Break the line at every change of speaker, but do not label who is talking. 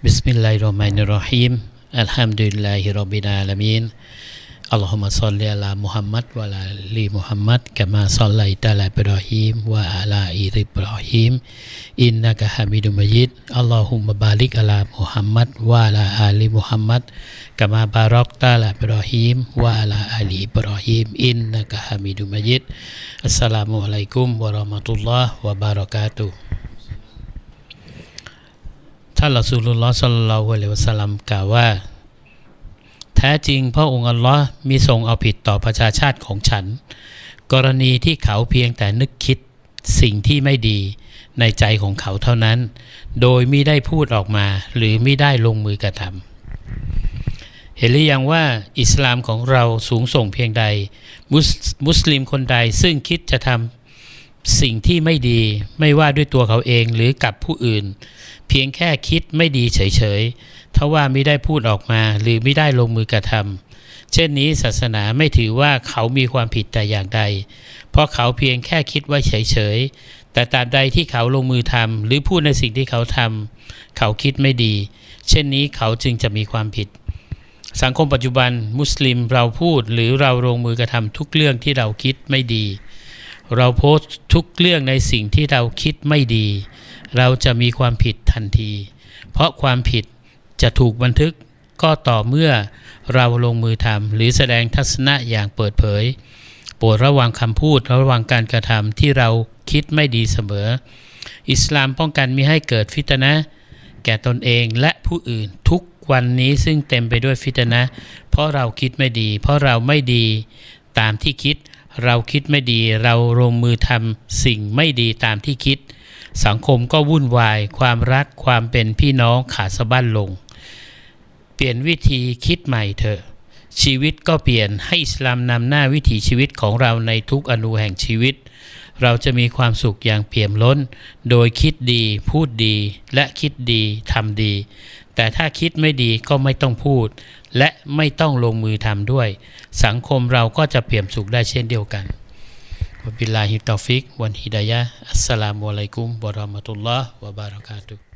Bismillahirrahmanirrahim. Alhamdulillahirrahmanirrahim. alamin. Allahumma salli ala Muhammad wa ala li Muhammad kama salli ala Ibrahim wa ala Ibrahim innaka Hamidum Majid. Allahumma barik ala Muhammad wa ala ali Muhammad kama barok ala Ibrahim wa ala ali Ibrahim innaka Hamidum Majid. Assalamualaikum warahmatullahi wabarakatuh. ท่านละซูลุลลอฮ์สัลลัลลอฮุอะลัยวะสัลลัมกล่าวว่า แท้จริงพระองค์อัลลอฮ์มีทรงเอาผิดต่อประชาชาติของฉัน กรณีที่เขาเพียงแต่นึกคิดสิ่งที่ไม่ดีในใจของเขาเท่านั้น โดยไม่ได้พูดออกมาหรือไม่ได้ลงมือกระทำเห็นหรือยังว่าอิสลามของเราสูงส่งเพียงใด มุสลิมคนใดซึ่งคิดจะทำ สิ่งที่ไม่ดีไม่ว่าด้วยตัวเขาเองหรือกับผู้อื่น เพียงแค่คิดไม่ดีเฉยๆถ้าว่าไม่ได้พูดออกมาหรือไม่ได้ลงมือกระทำเช่นนี้ศาสนาไม่ถือว่าเขามีความผิดแต่อย่างใด เพราะเขาเพียงแค่คิดไว้เฉยๆแต่ตราบใดที่เขาลงมือทำหรือพูดในสิ่งที่เขาทำเขาคิดไม่ดี เช่นนี้เขาจึงจะมีความผิด สังคมปัจจุบันมุสลิมเราพูดหรือเราลงมือกระทำทุกเรื่องที่เราคิดไม่ดี เราโพสต์ทุกเรื่องในสิ่งที่เราคิดไม่ดี เราจะมีความผิดทันที เพราะความผิดจะถูกบันทึกก็ต่อเมื่อเราลงมือทำหรือแสดงทัศนะอย่างเปิดเผย โปรดระวังคำพูดระวังการกระทำที่เราคิดไม่ดีเสมอ อิสลามป้องกันมิให้เกิดฟิตนะ แก่ตนเองและผู้อื่นทุกวันนี้ซึ่งเต็มไปด้วยฟิตนะ เพราะเราคิดไม่ดี เพราะเราไม่ดีตามที่คิด เราคิดไม่ดีเราลงมือทำสิ่งไม่ดีตามที่คิด สังคมก็วุ่นวาย ความรักความเป็นพี่น้องขาดสะบั้นลง เปลี่ยนวิธีคิดใหม่เถอะชีวิตก็เปลี่ยนให้อิสลามนำหน้าวิถีชีวิตของเราในทุกอนูแห่งชีวิต เราจะมีความสุขอย่างเปี่ยมล้น โดยคิดดี พูดดี และคิดดีทำดี แต่ถ้าคิดไม่ดีก็ไม่ต้องพูด และไม่ต้องลงมือทำด้วย สังคมเราก็จะเปี่ยมสุขได้เช่นเดียวกันวบิลลาฮิตตอฟิก วันฮิดายะอัสสลามุอะลัยกุมบะราะมะตุลลอฮ์วะบารากาตุ